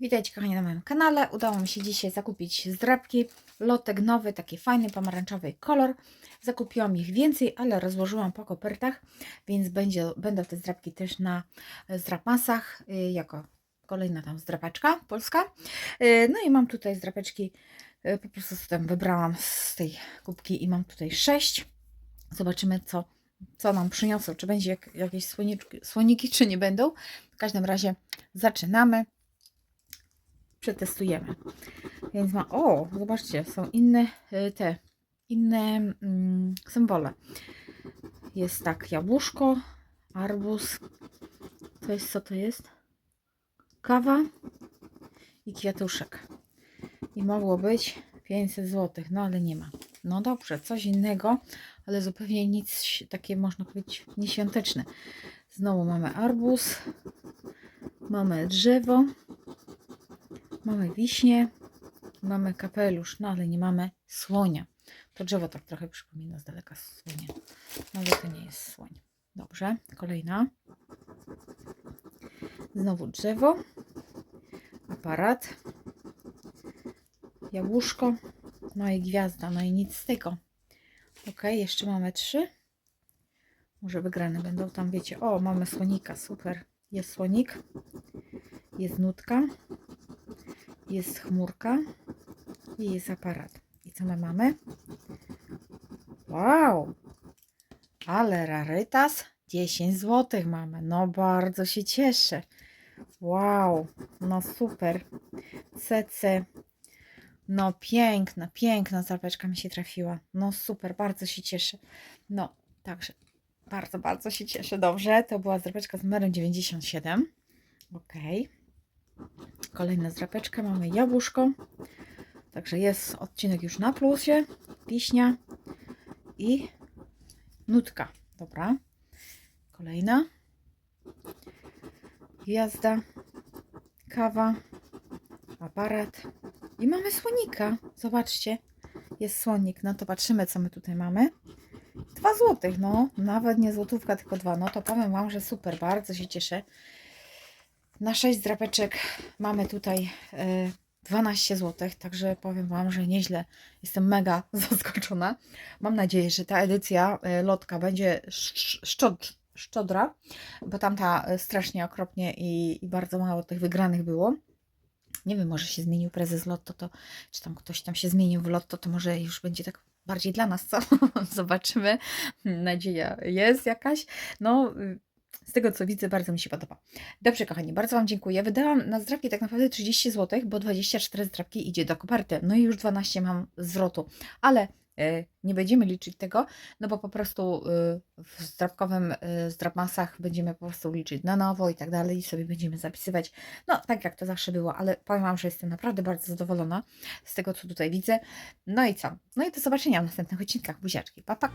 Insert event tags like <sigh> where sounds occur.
Witajcie kochani na moim kanale. Udało mi się dzisiaj zakupić zdrabki. Lotek nowy, taki fajny, pomarańczowy kolor. Zakupiłam ich więcej, ale rozłożyłam po kopertach, więc będzie, będą te zdrabki też na zdrapmasach, y, jako kolejna tam zdrapaczka polska. Y, No i mam tutaj zdrapeczki, y, po prostu tam wybrałam z tej kubki i mam tutaj sześć. Zobaczymy co, co nam przyniosą, czy będzie jak, jakieś słoniczki, słoniki, czy nie będą. W każdym razie zaczynamy przetestujemy. Więc ma, o, zobaczcie, są inne y, te, inne mm, symbole. Jest tak, jabłuszko, arbuz, to jest, co to jest? Kawa i kwiatuszek. I mogło być 500 zł, no ale nie ma. No dobrze, coś innego, ale zupełnie nic takie, można powiedzieć, nieświąteczne. Znowu mamy arbuz, mamy drzewo, Mamy wiśnie, mamy kapelusz, no ale nie mamy słonia. To drzewo tak trochę przypomina z daleka słonia, no ale to nie jest słoń. Dobrze, kolejna. Znowu drzewo, aparat, jabłuszko, no i gwiazda, no i nic z tego. Ok, jeszcze mamy trzy. Może wygrane będą tam, wiecie. O, mamy słonika, super. Jest słonik, jest nutka, jest chmurka i jest aparat. I co my mamy? Wow! Ale rarytas 10 zł mamy. No bardzo się cieszę. Wow! No super. CC. No piękna, piękna zapeczka mi się trafiła. No super, bardzo się cieszę. No, także bardzo, bardzo się cieszę. Dobrze, to była zapeczka z numerem 97. Okej. Kolejna zdrapeczka, mamy jabłuszko. Także jest odcinek już na plusie. Wiśnia i nutka. Dobra. Kolejna. Gwiazda. Kawa. Aparat. I mamy słonika. Zobaczcie. Jest słonik. No to patrzymy, co my tutaj mamy. 2 złotych, no. Nawet nie złotówka, tylko dwa. No to powiem Wam, że super. Bardzo się cieszę. Na 6 drapeczek mamy tutaj e, 12 zł, także powiem Wam, że nieźle. Jestem mega <laughs> zaskoczona. Mam nadzieję, że ta edycja e, lotka będzie sz- szczod, szczodra, bo tamta e, strasznie okropnie i, i bardzo mało tych wygranych było. Nie wiem, może się zmienił prezes Lotto, to, czy tam ktoś tam się zmienił w Lotto, to może już będzie tak bardziej dla nas, co? <laughs> Zobaczymy. Nadzieja jest jakaś. No, y, z tego co widzę, bardzo mi się podoba. Dobrze, kochani, bardzo Wam dziękuję. Wydałam na zdrapki tak naprawdę 30 zł, bo 24 zdrapki idzie do koperty. No i już 12 mam zwrotu, ale e, nie będziemy liczyć tego, no bo po prostu e, w zdrapkowym e, zdrapmasach będziemy po prostu liczyć na nowo i tak dalej i sobie będziemy zapisywać, no tak jak to zawsze było, ale powiem Wam, że jestem naprawdę bardzo zadowolona z tego, co tutaj widzę. No i co? No i do zobaczenia w następnych odcinkach. Buziaczki. Pa, pa.